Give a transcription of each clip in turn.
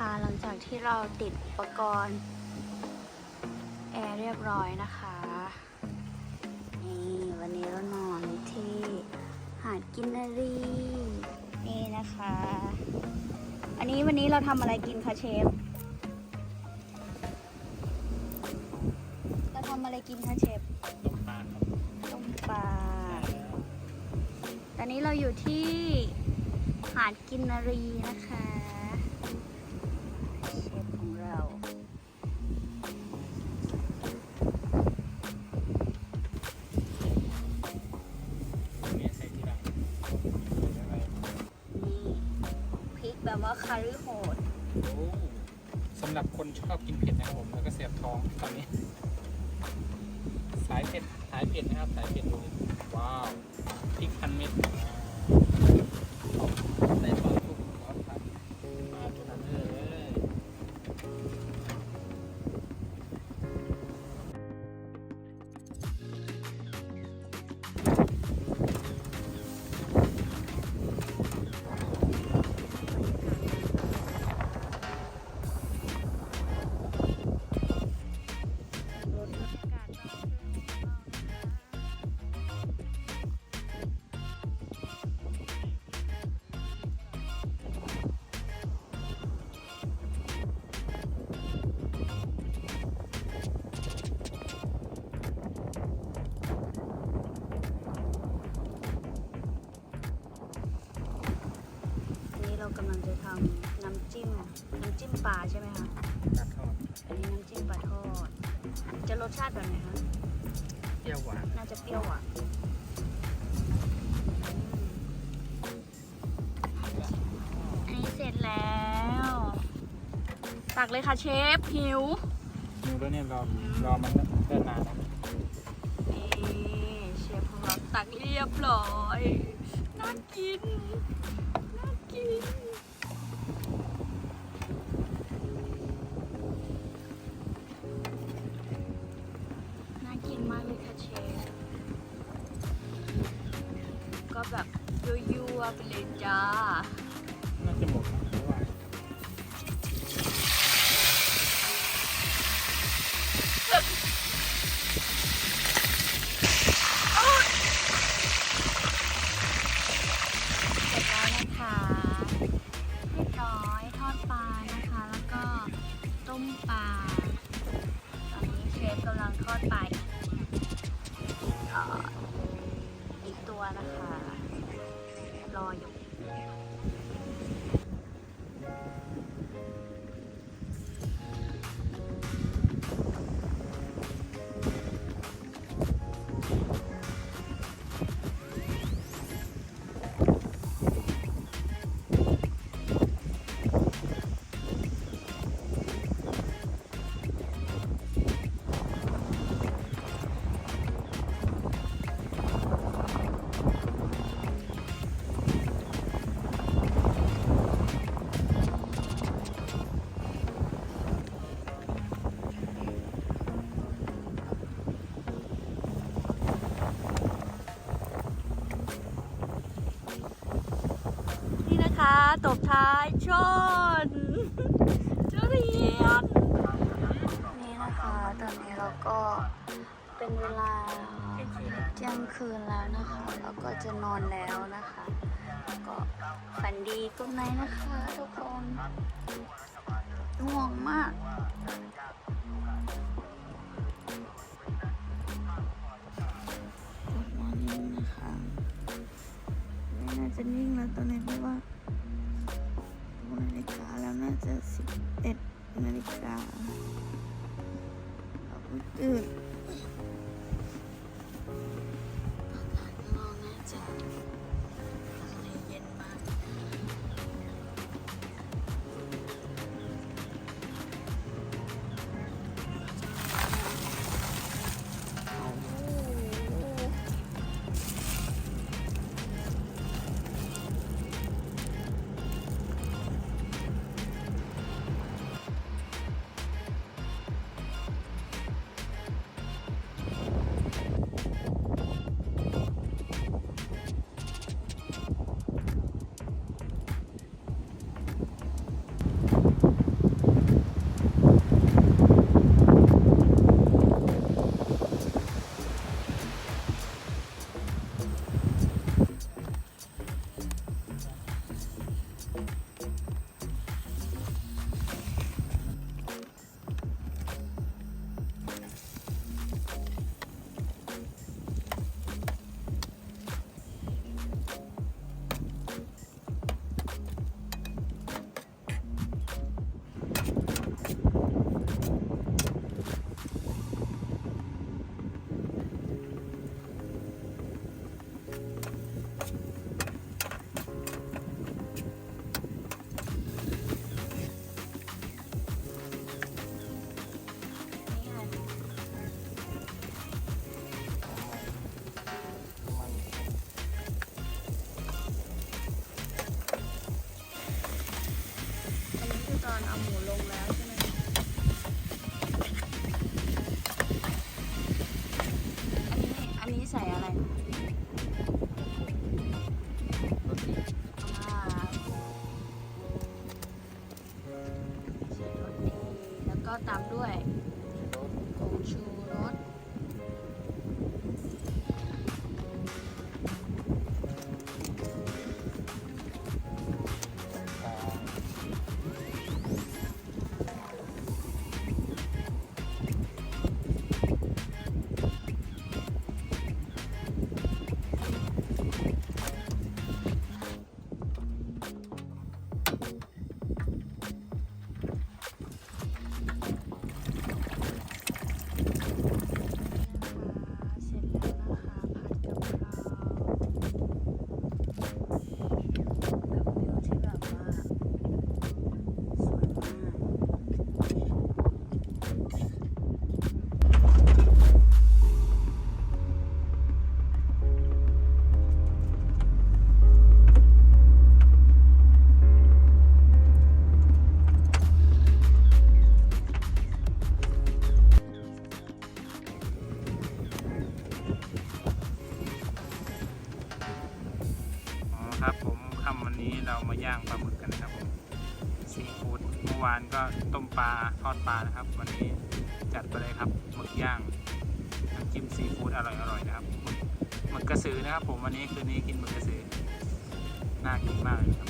หลังจากที่เราติดอุปกรณ์แอร์เรียบร้อยนะคะ นี่วันนี้เรานอนที่หาดกินนารีนี่นะคะ อันนี้วันนี้เราทำอะไรกินคะเชฟ เราทำอะไรกินคะเชฟต้มปลาครับต้มปลา ตอนนี้เราอยู่ที่หาดกินนารีนะคะ สำหรับคนชอบกินเผ็ดนะครับผมแล้วก็เสียบท้องตอนนี้ สายเผ็ดสายเผ็ดนะครับ สายเผ็ดเลยว้าวพริกพันเม็ดใส่ป กำลังจะทำน้ำจิ้ม น้ำจิ้มปลาใช่ไหมคะตัดทอดอันนี้น้ำจิ้มปลาทอด จะรสชาติแบบไหนคะ เปรี้ยวหวานน่าจะเปรี้ยวอะอันนี้เสร็จแล้ว ตักเลยค่ะเชฟหิว ดูแล้วเนี่ยรอรอมันเดินนานนะนี่เชฟของเราตักเรียบร้อย น่ากิน น่ เป็นเวลาเที่ยงคืนแล้วนะคะเราก็จะนอนแล้วนะคะ ก็ฝันดีกุ๊ไนนะคะทุกคนง่วงมาก Good morning นะคะไม่น่าจะนิ่งแล้วตอนนี้เพราะว่านาฬิกาแล้วน่าจะ11นาฬิกาเราตื่น อา อ๋อครับผมค่ำวันนี้เรามาย่างปลาหมึกกันนะครับผมซีฟู้ดเมื่อวานก็ต้มปลาทอดปลานะครับ วันนี้จัดไปเลยครับหมึกย่างน้ำจิ้มซีฟู้ดอร่อยๆนะครับหมึกหมึกกระสือนะครับผมวันนี้คืนนี้กินหมึกกระสือน่ากินมากเลยครับ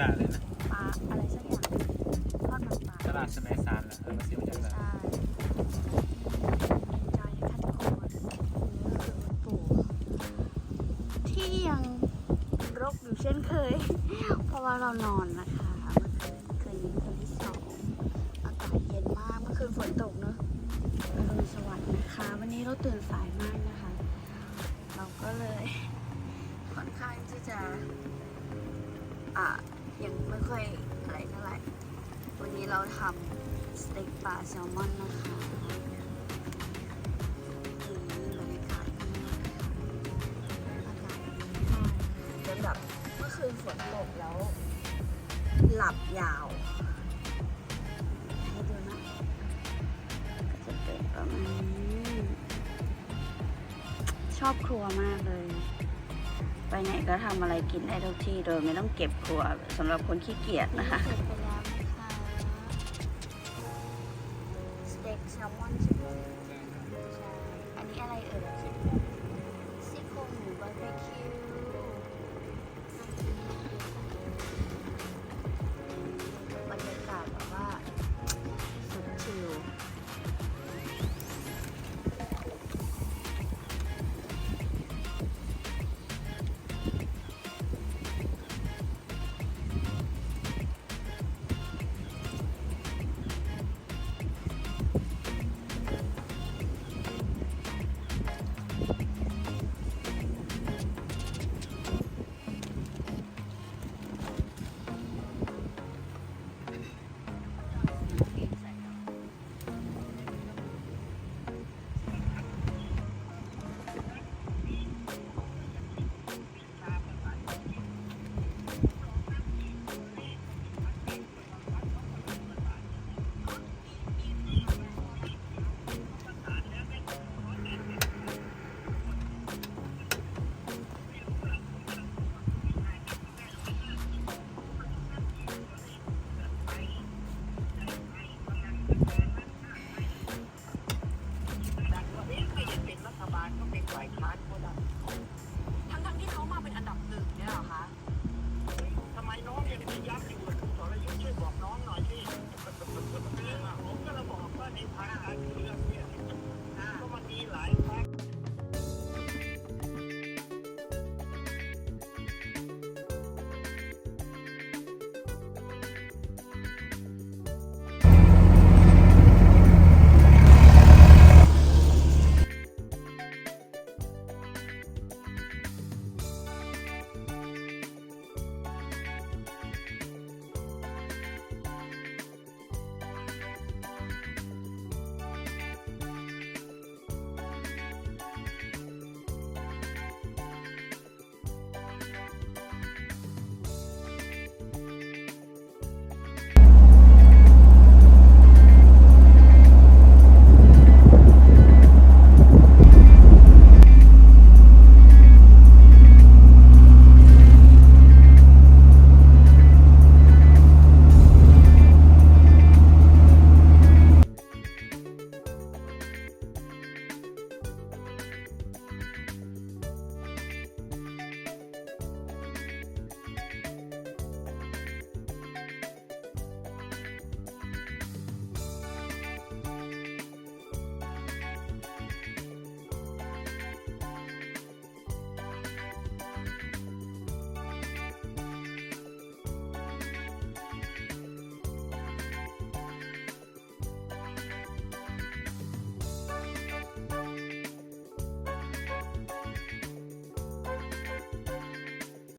ลาดเลยนะปลาอะไรสักอย่างทอดมันปลาตลาดสมัยซานแหละเออมาซื้อมาจากตลาดใช่ใจนะคะทุกคนนี่ก็คือคุณปู่ที่ยังรกอยู่เช่นเคย เพราะว่าเรานอน ปลาแซลมอนนะคะนี่บรรยากาศข้างนอกอากาศดีมากจนแบบเมื่อคืนฝนตกแล้ว หลับยาว ให้ดูนะ จะเป็นประมาณนี้ชอบครัวมากเลย ไปไหนก็ทำอะไรกินได้ทุกที่โดยไม่ต้องเก็บครัวสำหรับคนขี้เกียจนะคะ